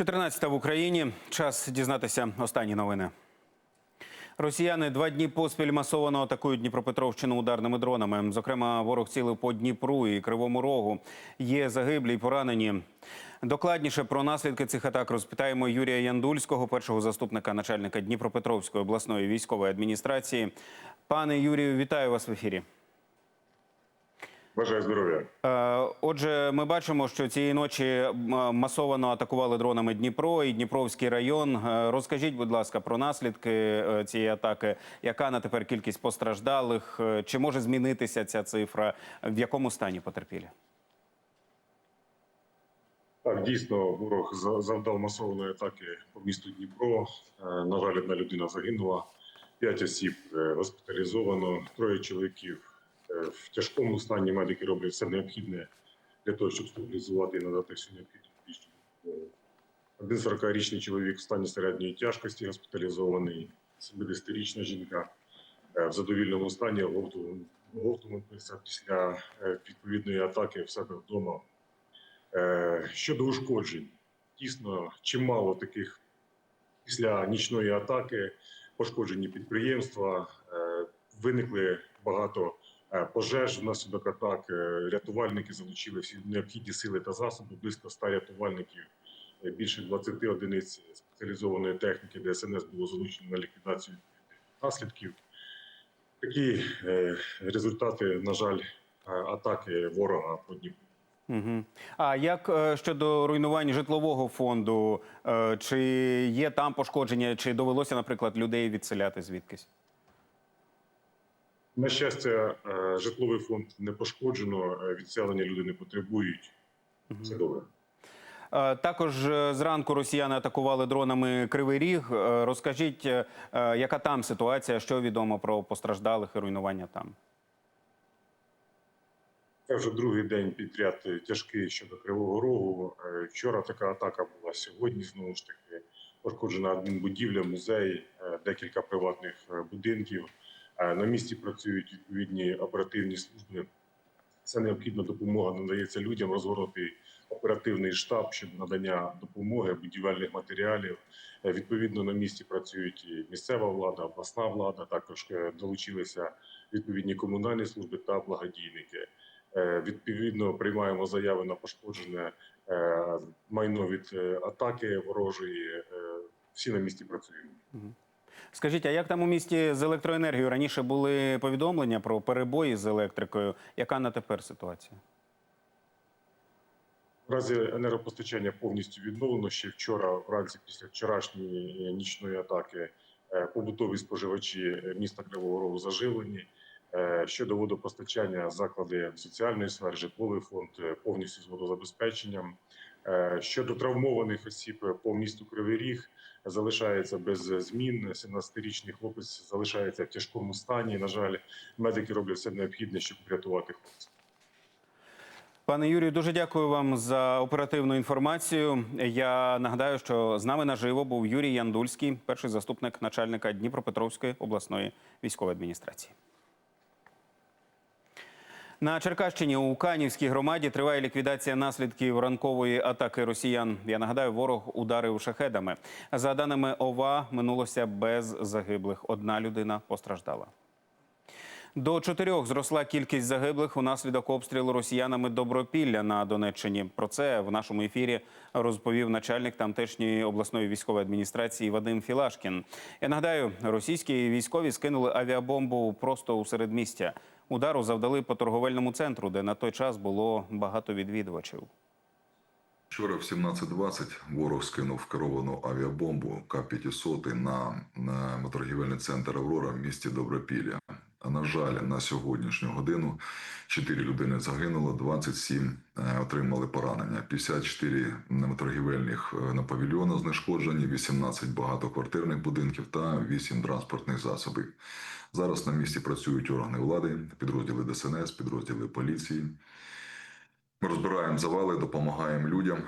14 в Україні. Час дізнатися останні новини. Росіяни два дні поспіль масово атакують Дніпропетровщину ударними дронами. Зокрема, ворог цілив по Дніпру і Кривому Рогу. Є загиблі й поранені. Докладніше про наслідки цих атак розпитаємо Юрія Яндульського, першого заступника начальника Дніпропетровської обласної військової адміністрації. Пане Юрію, вітаю вас в ефірі. Бажаю здоров'я. Е, Отже, ми бачимо, що цієї ночі м, масово атакували дронами Дніпро і Дніпровський район. Е, Розкажіть, будь ласка, про наслідки е, цієї атаки. Яка на тепер кількість постраждалих? Чи може змінитися ця цифра? В якому стані потерпілі? Так, дійсно, ворог за- завдав масованої атаки по місту Дніпро. На жаль, одна людина загинула, п'ять осіб госпіталізовано, троє чоловіків в тяжкому стані. Медики роблять все необхідне для того, щоб стабілізувати і надати всю необхідну медичну. Один 40-річний чоловік в стані середньої тяжкості госпіталізований, 70-річна жінка е, в задовільному стані, оговтувалися після е, відповідної атаки в себе вдома. Е, Щодо ушкоджень, дійсно чимало таких після нічної атаки пошкоджені підприємства, виникли багато пожеж внаслідок атак. Е, Рятувальники залучили всі необхідні сили та засоби, близько 100 рятувальників, е, більше 20 одиниць спеціалізованої техніки ДСНС було залучено на ліквідацію наслідків. Такі е, результати, на жаль, е, атаки ворога по Дніпру. Угу. А як е, щодо руйнувань житлового фонду? Е, Чи є там пошкодження? Чи довелося, наприклад, людей відселяти звідкись? На щастя, е, житловий фонд не пошкоджено, е, відселення люди не потребують. Все добре. Е, Також зранку росіяни атакували дронами Кривий Ріг. Розкажіть, яка там ситуація, що відомо про постраждалих і руйнування там? Це вже другий день підряд тяжкий щодо Кривого Рогу. Вчора така атака була. Сьогодні знову ж таки пошкоджена адмінбудівля, музей, декілька приватних будинків. На місці працюють відповідні оперативні служби. Це необхідна допомога надається людям розгорнутий оперативний штаб щодо надання допомоги, будівельних матеріалів. Е, Відповідно, на місці працюють і місцева влада, обласна влада. Також е, долучилися відповідні комунальні служби та благодійники. Е, Відповідно, приймаємо заяви на пошкоджене майно від атаки ворожої. Всі на місці працюємо. Скажіть, а як там у місті з електроенергією? Раніше були повідомлення про перебої з електрикою. Яка на тепер ситуація? В разі енергопостачання повністю відновлено ще вчора, вранці після вчорашньої нічної атаки, е, побутові споживачі міста Кривого Рогу заживлені. Е, Щодо водопостачання, заклади соціальної сфери, житловий фонд е, повністю з водозабезпеченням. Е, Щодо травмованих осіб е, по місту Кривий Ріг залишається без змін. 17-річний хлопець залишається в тяжкому стані. На жаль, медики роблять все необхідне, щоб врятувати хлопця. Пане Юрію, дуже дякую вам за оперативну інформацію. Я нагадаю, що з нами наживо був Юрій Яндульський, перший заступник начальника Дніпропетровської обласної військової адміністрації. На Черкащині у Канівській громаді триває ліквідація наслідків ранкової атаки росіян. Я нагадаю, ворог ударив шахедами. За даними ОВА, минулося без загиблих. Одна людина постраждала. До чотирьох зросла кількість загиблих унаслідок обстрілу росіянами Добропілля на Донеччині. Про це в нашому ефірі розповів начальник тамтешньої обласної військової адміністрації Вадим Філашкін. Я нагадаю, російські військові скинули авіабомбу просто у середмістя. Удару завдали по торговельному центру, де на той час було багато відвідувачів. Вчора в 17.20 ворог скинув керовану авіабомбу К-500 на, на торгівельний центр Аврора в місті Добропілля. А на жаль, на сьогоднішню годину 4 людини загинуло, 27 е, отримали поранення. 54 торгівельних е, на павільйона знешкоджені, 18 багатоквартирних будинків та 8 транспортних засобів. Зараз на місці працюють органи влади, підрозділи ДСНС, підрозділи поліції. Ми розбираємо завали, допомагаємо людям.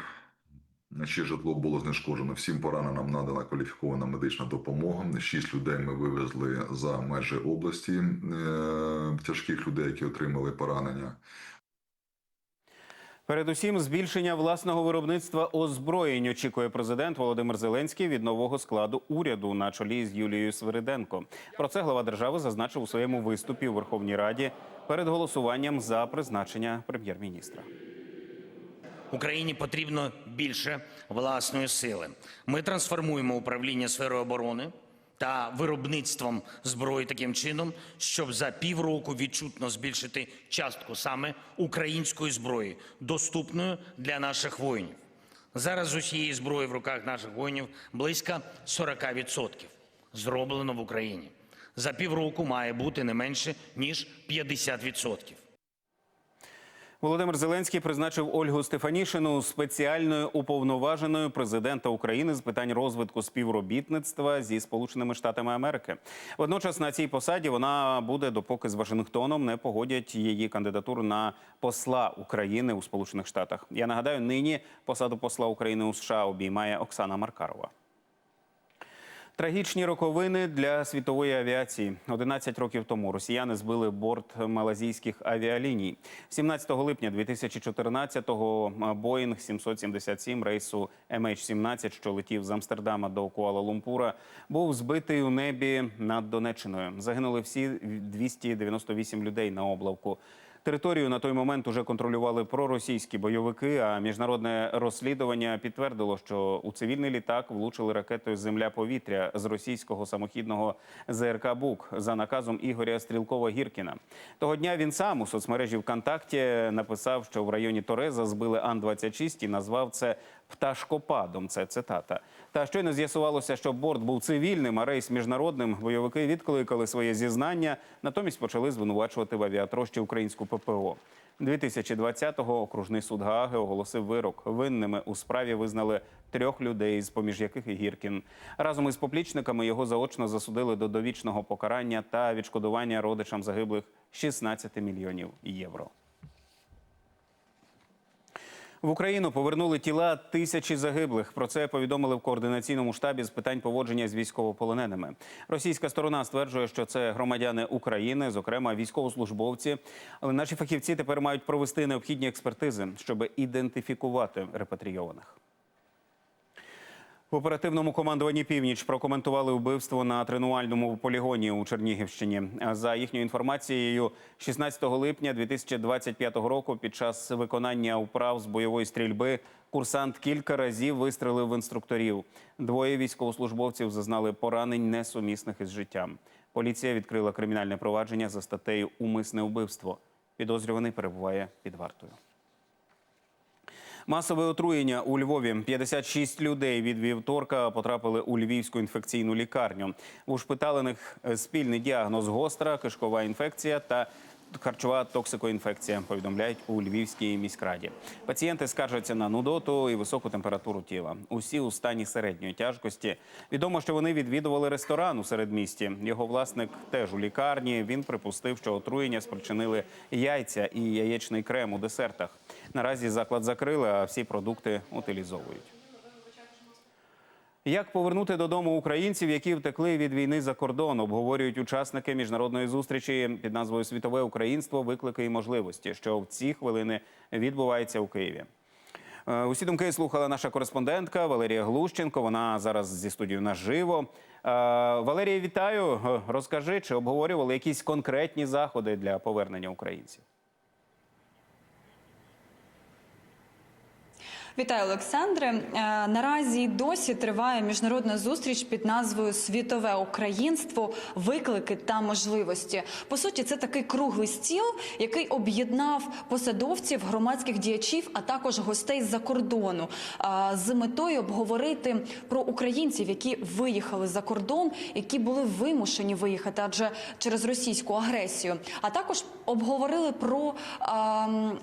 Ще житло було знешкоджено. Всім пораненим надана кваліфікована медична допомога. Шість людей ми вивезли за межі області е, тяжких людей, які отримали поранення. Передусім, збільшення власного виробництва озброєнь очікує президент Володимир Зеленський від нового складу уряду на чолі з Юлією Свириденко. Про це глава держави зазначив у своєму виступі у Верховній Раді перед голосуванням за призначення прем'єр-міністра. Україні потрібно більше власної сили. Ми трансформуємо управління сферою оборони та виробництвом зброї таким чином, щоб за півроку відчутно збільшити частку саме української зброї, доступною для наших воїнів. Зараз усієї зброї в руках наших воїнів близько 40% зроблено в Україні. За півроку має бути не менше ніж 50%. Володимир Зеленський призначив Ольгу Стефанішину спеціальною уповноваженою президента України з питань розвитку співробітництва зі Сполученими Штатами Америки. Водночас на цій посаді вона буде, допоки з Вашингтоном не погодять її кандидатуру на посла України у Сполучених Штатах. Я нагадаю, нині посаду посла України у США обіймає Оксана Маркарова. Трагічні роковини для світової авіації. 11 років тому росіяни збили борт малазійських авіаліній. 17 липня 2014-го Боїнг 777 рейсу MH17, що летів з Амстердама до Куала-Лумпура, був збитий у небі над Донеччиною. Загинули всі 298 людей на облавку. Територію на той момент уже контролювали проросійські бойовики. А міжнародне розслідування підтвердило, що у цивільний літак влучили ракетою земля-повітря з російського самохідного ЗРК Бук за наказом Ігоря Стрілкова-Гіркіна. Того дня він сам у соцмережі ВКонтакті написав, що в районі Тореза збили Ан-26 і назвав це пташкопадом. Це цитата. Та щойно з'ясувалося, що борт був цивільним, а рейс міжнародним. Бойовики відкликали своє зізнання, натомість почали звинувачувати в авіатрощі українську ППО. 2020-го окружний суд Гааги оголосив вирок. Винними у справі визнали трьох людей, з поміж яких і Гіркін. Разом із поплічниками його заочно засудили до довічного покарання та відшкодування родичам загиблих 16 мільйонів євро. В Україну повернули тіла тисячі загиблих. Про це повідомили в координаційному штабі з питань поводження з військовополоненими. Російська сторона стверджує, що це громадяни України, зокрема військовослужбовці. Але наші фахівці тепер мають провести необхідні експертизи, щоб ідентифікувати репатрійованих. В оперативному командуванні північ прокоментували вбивство на тренувальному полігоні у Чернігівщині. За їхньою інформацією, 16 липня 2025 року, під час виконання вправ з бойової стрільби, курсант кілька разів вистрелив в інструкторів. Двоє військовослужбовців зазнали поранень несумісних із життям. Поліція відкрила кримінальне провадження за статтею Умисне вбивство. Підозрюваний перебуває під вартою. Масове отруєння у Львові. 56 людей від вівторка потрапили у львівську інфекційну лікарню. У шпиталених е, спільний діагноз гостра кишкова інфекція та харчова токсикоінфекція. Повідомляють у Львівській міськраді. Пацієнти скаржаться на нудоту і високу температуру тіла. Усі у стані середньої тяжкості. Відомо, що вони відвідували ресторан у середмісті. Його власник теж у лікарні. Він припустив, що отруєння спричинили яйця і яєчний крем у десертах. Наразі заклад закрили, а всі продукти утилізовують. Як повернути додому українців, які втекли від війни за кордон, обговорюють учасники міжнародної зустрічі під назвою Світове українство, виклики і можливості, що в ці хвилини відбувається у Києві. Е, Усі думки слухала наша кореспондентка Валерія Глущенко. Вона зараз зі студією наживо. Е, Валерія, вітаю. Е, Розкажи, чи обговорювали якісь конкретні заходи для повернення українців? Вітаю, Олександре. Е, Наразі досі триває міжнародна зустріч під назвою Світове українство, виклики та можливості. По суті, це такий круглий стіл, який об'єднав посадовців, громадських діячів, а також гостей з-за кордону е, з метою обговорити про українців, які виїхали за кордон, які були вимушені виїхати, адже через російську агресію. А також обговорили про е,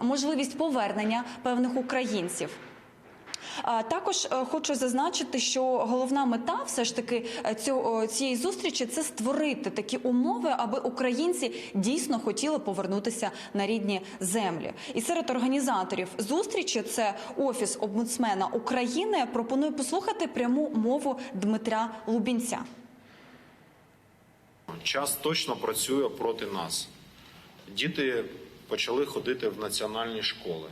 можливість повернення певних українців. Також е, хочу зазначити, що головна мета все ж таки е, цієї зустрічі це створити такі умови, аби українці дійсно хотіли повернутися на рідні землі. І серед організаторів зустрічі це офіс омбудсмена України. Пропоную послухати пряму мову Дмитра Лубінця. Час точно працює проти нас. Діти почали ходити в національні школи.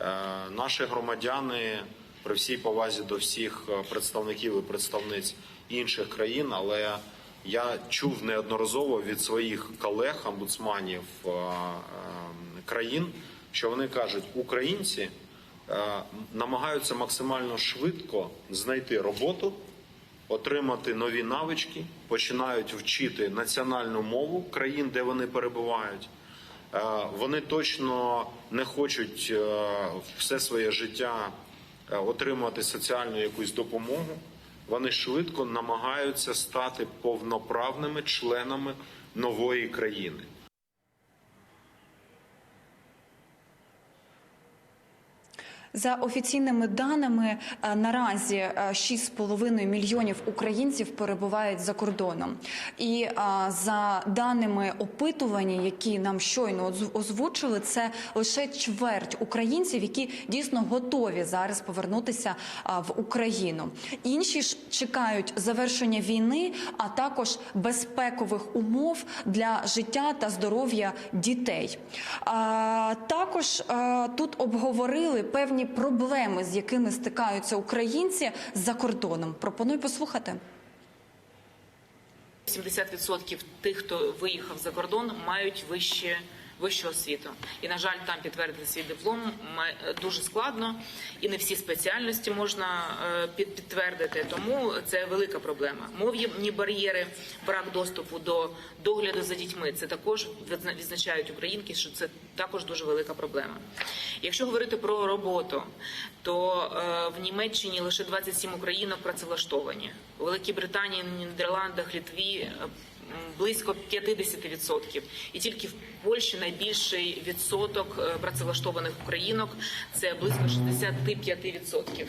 Е, Наші громадяни при всій повазі до всіх е, представників і представниць інших країн, але я чув неодноразово від своїх колег, омбудсманів е, е, країн, що вони кажуть, українці намагаються максимально швидко знайти роботу, отримати нові навички, починають вчити національну мову країн, де вони перебувають. Вони точно не хочуть все своє життя е, отримати соціальну якусь допомогу. Вони швидко намагаються стати повноправними членами нової країни. За офіційними даними, е, наразі е, 6,5 мільйонів українців перебувають за кордоном. І е, за даними опитування, які нам щойно оз- озвучили, це лише чверть українців, які дійсно готові зараз повернутися е, в Україну. Інші ж чекають завершення війни, а також безпекових умов для життя та здоров'я дітей. Також е, тут обговорили певні проблеми, з якими стикаються українці за кордоном. Пропоную послухати. 70% тих, хто виїхав за кордон, мають вище, вищу освіту. І, на жаль, там підтвердити свій диплом дуже складно, і не всі спеціальності можна е, підтвердити. Тому це велика проблема. Мовні бар'єри, брак доступу до догляду за дітьми. Це також відзна- відзначають українки, що це також дуже велика проблема. Якщо говорити про роботу, то е, в Німеччині лише 27 українок працевлаштовані. У Великій Британії, Нідерландах, Літві е, близько 50%. І тільки в Польщі найбільший відсоток е, працевлаштованих українок це близько 65%.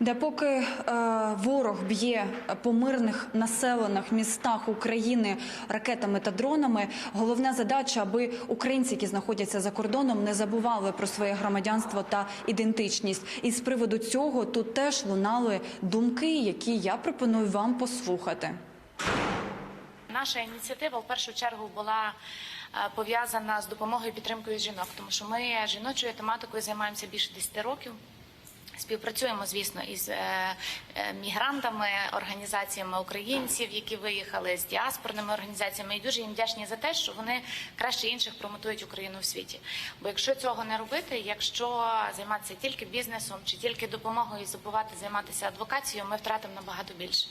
Де поки е, ворог б'є по мирних населених містах України ракетами та дронами, головна задача, аби українці, які знаходяться за кордоном, не забували про своє громадянство та ідентичність. І з приводу цього тут теж лунали думки, які я пропоную вам послухати. Наша ініціатива в першу чергу була е, пов'язана з допомогою і підтримкою жінок, тому що ми жіночою тематикою займаємося більше 10 років. Співпрацюємо, звісно, із е, е, мігрантами, організаціями українців, які виїхали з діаспорними організаціями, і дуже їм вдячні за те, що вони краще інших промотують Україну в світі. Бо якщо цього не робити, якщо займатися тільки бізнесом чи тільки допомогою і забувати займатися адвокацією, ми втратимо набагато більше.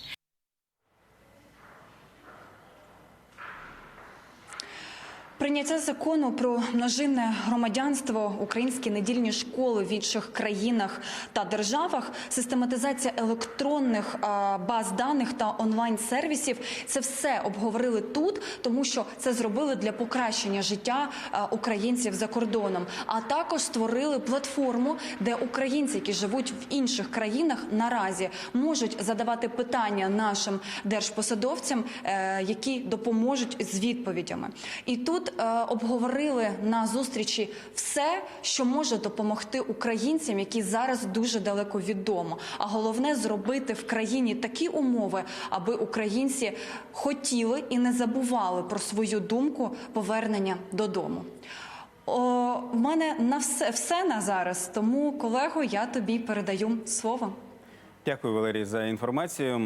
Прийняття закону про множинне громадянство, українські недільні школи в інших країнах та державах, систематизація електронних баз даних та онлайн-сервісів це все обговорили тут, тому що це зробили для покращення життя українців за кордоном. А також створили платформу, де українці, які живуть в інших країнах, наразі можуть задавати питання нашим держпосадовцям, е, які допоможуть з відповідями. І тут обговорили на зустрічі все, що може допомогти українцям, які зараз дуже далеко від дому. А головне зробити в країні такі умови, аби українці хотіли і не забували про свою думку повернення додому. В мене на все, все на зараз. Тому, колего, я тобі передаю слово. Дякую, Валерій, за інформацію. Е,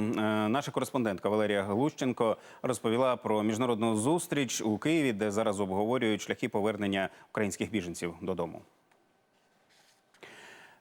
Наша кореспондентка Валерія Глущенко розповіла про міжнародну зустріч у Києві, де зараз обговорюють шляхи повернення українських біженців додому.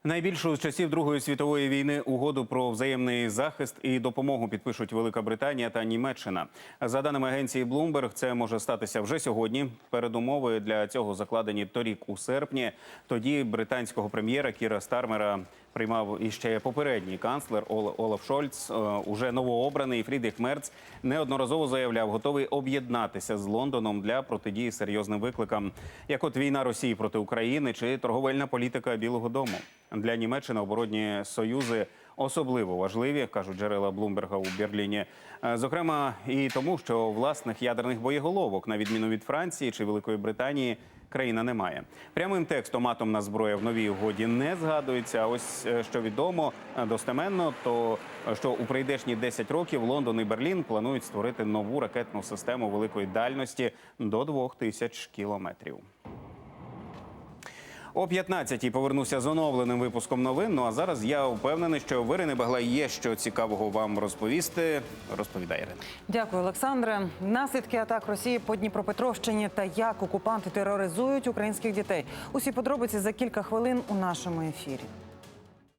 Найбільшу з часів Другої світової війни угоду про взаємний захист і допомогу підпишуть Велика Британія та Німеччина. За даними агенції Bloomberg, це може статися вже сьогодні. Передумови для цього закладені торік у серпні. Тоді британського прем'єра Кіра Стармера приймав іще попередній канцлер Ол- Олаф Шольц. Е, Уже новообраний Фрідріх Мерц неодноразово заявляв, готовий об'єднатися з Лондоном для протидії серйозним викликам, як от війна Росії проти України чи торговельна політика Білого Дому. Для Німеччини оборонні союзи особливо важливі, кажуть джерела Блумберга у Берліні. Е, Зокрема, і тому, що власних ядерних боєголовок, на відміну від Франції чи Великої Британії, країна не має. Прямим текстом атомна зброя в новій угоді не згадується. Ось е, що відомо е, достеменно, то е, що у прийдешні 10 років Лондон і Берлін планують створити нову ракетну систему великої дальності до 2000 кілометрів. О 15-й повернуся з оновленим випуском новин. Ну а зараз я впевнений, що в Ірини Багла є що цікавого вам розповісти. Розповідає Ірина. Дякую, Олександре. Наслідки атак Росії по Дніпропетровщині та як окупанти тероризують українських дітей. Усі подробиці за кілька хвилин у нашому ефірі.